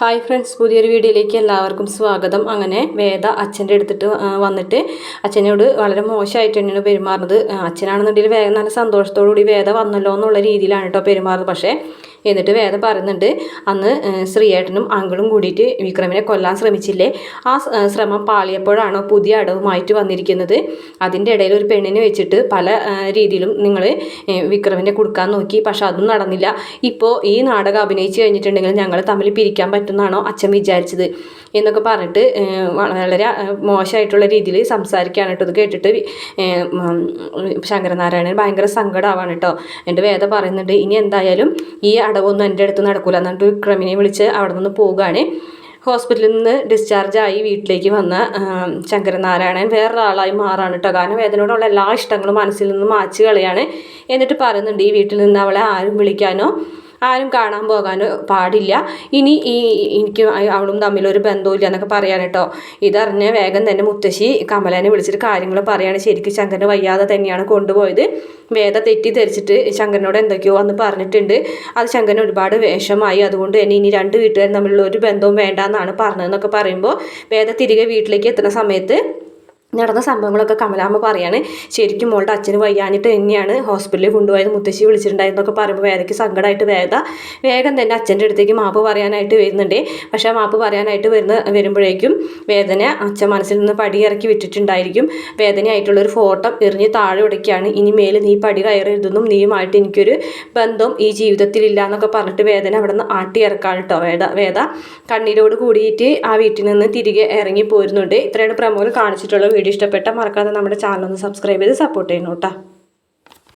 Hi friends പുതിയൊരു വീഡിയോയിലേക്ക് എല്ലാവർക്കും സ്വാഗതം. അങ്ങനെ വേദ അച്ഛന്റെ അടുത്തിട്ട് വന്നിട്ട് അച്ഛനോട് വളരെ മോശമായിട്ട് തന്നെയാണ് പെരുമാറുന്നത്. അച്ഛനാണെന്നുണ്ടെങ്കിൽ വേഗം നല്ല സന്തോഷത്തോടു കൂടി വേദ വന്നല്ലോ എന്നുള്ള രീതിയിലാണ് കേട്ടോ പെരുമാറുന്നത്. പക്ഷേ എന്നിട്ട് വേദ പറയുന്നുണ്ട് അന്ന് ശ്രീയേട്ടനും അങ്കിളും കൂടിയിട്ട് വിക്രമിനെ കൊല്ലാൻ ശ്രമിച്ചില്ലേ? ആ ശ്രമം പാളിയപ്പോഴാണോ പുതിയ അടവുമായിട്ട് വന്നിരിക്കുന്നത്? അതിന്റെ ഇടയിൽ ഒരു പെണ്ണിനെ വെച്ചിട്ട് പല രീതിയിലും നിങ്ങൾ വിക്രമിനെ കൊടുക്കാൻ നോക്കി. പക്ഷെ അതും നടന്നില്ല. ഇപ്പോൾ ഈ നാടകം അഭിനയിച്ച് കഴിഞ്ഞിട്ടുണ്ടെങ്കിൽ ഞങ്ങൾ തമ്മിൽ പിരിക്കാൻ പറ്റുമെന്നാണോ അച്ഛൻ വിചാരിച്ചത് എന്നൊക്കെ പറഞ്ഞിട്ട് വളരെ മോശമായിട്ടുള്ള രീതിയിൽ സംസാരിക്കുകയാണ് കേട്ടോ. ഇത് കേട്ടിട്ട് ശങ്കരനാരായണൻ ഭയങ്കര സങ്കടമാവാണ് കേട്ടോ. എന്റെ വേദ പറയുന്നുണ്ട് ഇനി എന്തായാലും ഈ അടവൊന്നും എന്റെ അടുത്ത് നടക്കില്ല എന്നിട്ട് വിക്രമിനെ വിളിച്ച് അവിടെ നിന്ന് പോവുകയാണ്. ഹോസ്പിറ്റലിൽ നിന്ന് ഡിസ്ചാർജ് ആയി വീട്ടിലേക്ക് വന്ന ശങ്കരനാരായണൻ വേറൊരാളായി മാറാണ് കേട്ടോ. കാരണം വേദനയോടുള്ള എല്ലാ ഇഷ്ടങ്ങളും മനസ്സിൽ നിന്ന് മാച്ച് കളയാണ്. എന്നിട്ട് പറയുന്നുണ്ട് ഈ വീട്ടിൽ നിന്ന് അവളെ ആരും വിളിക്കാനോ ആരും കാണാൻ പോകാൻ പാടില്ല. ഇനി ഈ എനിക്ക് അവളും തമ്മിലൊരു ബന്ധമില്ല എന്നൊക്കെ പറയാൻ കേട്ടോ. ഇതറിഞ്ഞ് വേഗം തന്നെ മുത്തശ്ശി കമലേനെ വിളിച്ചിട്ട് കാര്യങ്ങൾ പറയാണ്. ശരിക്കും ശങ്കരന് വയ്യാതെ തന്നെയാണ് കൊണ്ടുപോയത്. വേദ തെറ്റിദ്ധരിച്ചിട്ട് ശങ്കരനോട് എന്തൊക്കെയോ വന്ന് പറഞ്ഞിട്ടുണ്ട്. അത് ശങ്കരൻ ഒരുപാട് വേഷമായി. അതുകൊണ്ട് തന്നെ ഇനി രണ്ട് വീട്ടുകാരും തമ്മിലുള്ള ഒരു ബന്ധവും വേണ്ട എന്നാണ് പറഞ്ഞതെന്നൊക്കെ പറയുമ്പോൾ വേദ തിരികെ വീട്ടിലേക്ക് എത്തുന്ന സമയത്ത് നടന്ന സംഭവങ്ങളൊക്കെ കമലാമ്മ പറയാണ്. ശരിക്കും മോളുടെ അച്ഛന് വയ്യാഞ്ഞിട്ട് തന്നെയാണ് ഹോസ്പിറ്റലിൽ കൊണ്ടുപോയത്. മുത്തശ്ശി വിളിച്ചിട്ടുണ്ടായിരുന്നൊക്കെ പറയുമ്പോൾ വേദയ്ക്ക് സങ്കടമായിട്ട് വേദ. വേഗം തന്നെ അച്ഛന്റെ അടുത്തേക്ക് മാപ്പ് പറയാനായിട്ട് വരുന്നുണ്ട്. പക്ഷേ ആ മാപ്പ് പറയാനായിട്ട് വരുന്ന വരുമ്പോഴേക്കും വേദന അച്ഛൻ മനസ്സിൽ നിന്ന് പടി ഇറക്കി വിട്ടിട്ടുണ്ടായിരിക്കും വേദനയായിട്ടുള്ളൊരു ഫോട്ടോ എറിഞ്ഞ് താഴെ ഉടക്കിയാണ് ഇനി മേൽ നീ പടി കയറരുതെന്നും നീയുമായിട്ട് എനിക്കൊരു ബന്ധം ഈ ജീവിതത്തിലില്ല എന്നൊക്കെ പറഞ്ഞിട്ട് വേദന അവിടെ നിന്ന് ആട്ടി ഇറക്കാണ് കേട്ടോ വേദ. വേദ കണ്ണീരോട് കൂടിയിട്ട് ആ വീട്ടിൽ നിന്ന് തിരികെ ഇറങ്ങി പോരുന്നുണ്ട്. ഇത്രയാണ് പ്രമുഖം കാണിച്ചിട്ടുള്ള വീഡിയോ ഇഷ്ടപ്പെട്ട മറക്കാതെ നമ്മുടെ ചാനൽ ഒന്ന് സബ്സ്ക്രൈബ് ചെയ്ത് സപ്പോർട്ട് ചെയ്യണം കേട്ടോ.